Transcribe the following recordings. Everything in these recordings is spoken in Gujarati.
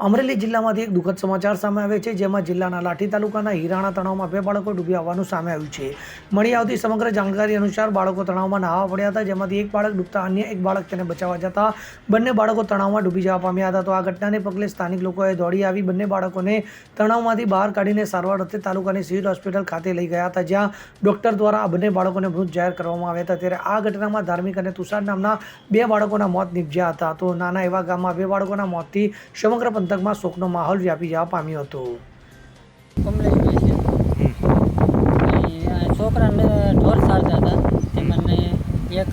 અમરેલી જિલ્લામાંથી એક દુઃખદ સમાચાર સામે આવે છે, જેમાં જિલ્લાના લાઠી તાલુકાના હિરાણા તળાવમાં બે બાળકો ડૂબી આવવાનું સામે આવ્યું છે. મળી આવતી સમગ્ર જાણકારી અનુસાર બાળકો તળાવમાં નાહવા પડ્યા હતા, જેમાંથી એક બાળક ડૂબતા અન્ય એક બાળક તેને બચાવવા જતા બંને બાળકો તણાવમાં ડૂબી જવા પામ્યા હતા. તો આ ઘટનાને પગલે સ્થાનિક લોકોએ દોડી આવી બંને બાળકોને તણાવમાંથી બહાર કાઢીને સારવાર અર્થે તાલુકાની સિવિલ હોસ્પિટલ ખાતે લઈ ગયા હતા, જ્યાં ડોક્ટર દ્વારા આ બંને બાળકોને મૃત જાહેર કરવામાં આવ્યા હતા. ત્યારે આ ઘટનામાં ધાર્મિક અને તુષાર નામના બે બાળકોના મોત નીપજ્યા હતા. તો નાના એવા ગામમાં બે બાળકોના મોતથી સમગ્ર પંથકમાં શોકનો માહોલ વ્યાપી જવા પામ્યો હતો. કમલેશભાઈ છે એ આ છોકરાને ઢોર સારતા હતા. તે મને એક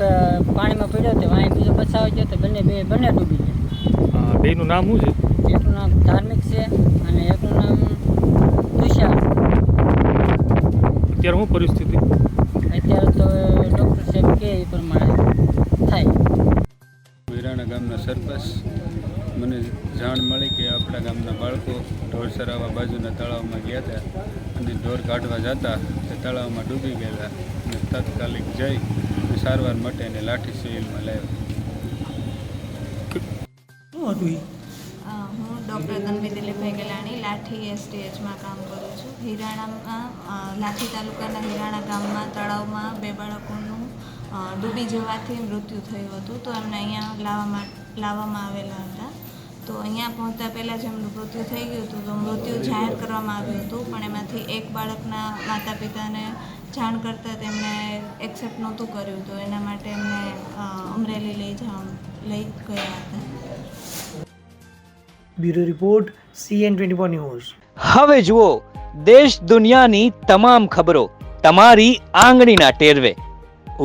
પાણીમાં પડ્યો તે વાંય બીજો બચાવ ગયો તો બંને બે બંને ડૂબી ગયા. બેનું નામ શું છે? એકનું નામ ધાર્મિક છે અને એકનું નામ તુષાર. અત્યારે શું પરિસ્થિતિ? અત્યારે તો ડૉક્ટર સાહેબ કે એ પ્રમાણે થાય. વિરાણા ગામના સરપંચ મને જાણ મળી કે આપણા ગામના બાળકો ઢોર સરાવા બાજુના તળાવમાં ગયા હતા અને ઢોર કાઢવા જતા તે તળાવમાં ડૂબી ગયેલા અને તાત્કાલિક જઈ સારવાર માટે એને લાઠી સિવિલમાં લાવ્યો. શું હતું હું ડૉક્ટર તન્વી દિલીપભાઈ ગેલાણી લાઠી એસટીએચમાં કામ કરું છું. હિરાણામાં લાઠી તાલુકાના હિરાણા ગામમાં તળાવમાં બે બાળકોનું ડૂબી જવાથી મૃત્યુ થયું હતું. તો એમને અહીંયા લાવવામાં લાવવામાં આવેલા હતા. તો અહીંયા પહોંચતા પહેલાં જ એમનું મૃત્યુ થઈ ગયું હતું. તો મૃત્યુ જાહેર કરવામાં આવ્યું હતું પણ એમાંથી એક બાળકના માતા પિતાને જાણ કરતાં તેમણે એક્સેપ્ટ નહોતું કર્યું. તો એના માટે એમને અમરેલી લઈ જવા લઈ ગયા હતા. Bureau report CN twenty news. હવે જુઓ દેશ દુનિયાની તમામ ખબરો તમારી આંગળીના ટેરવે.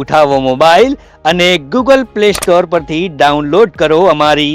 ઉઠાવો મોબાઈલ અને ગૂગલ પ્લે સ્ટોર પરથી ડાઉનલોડ કરો અમારી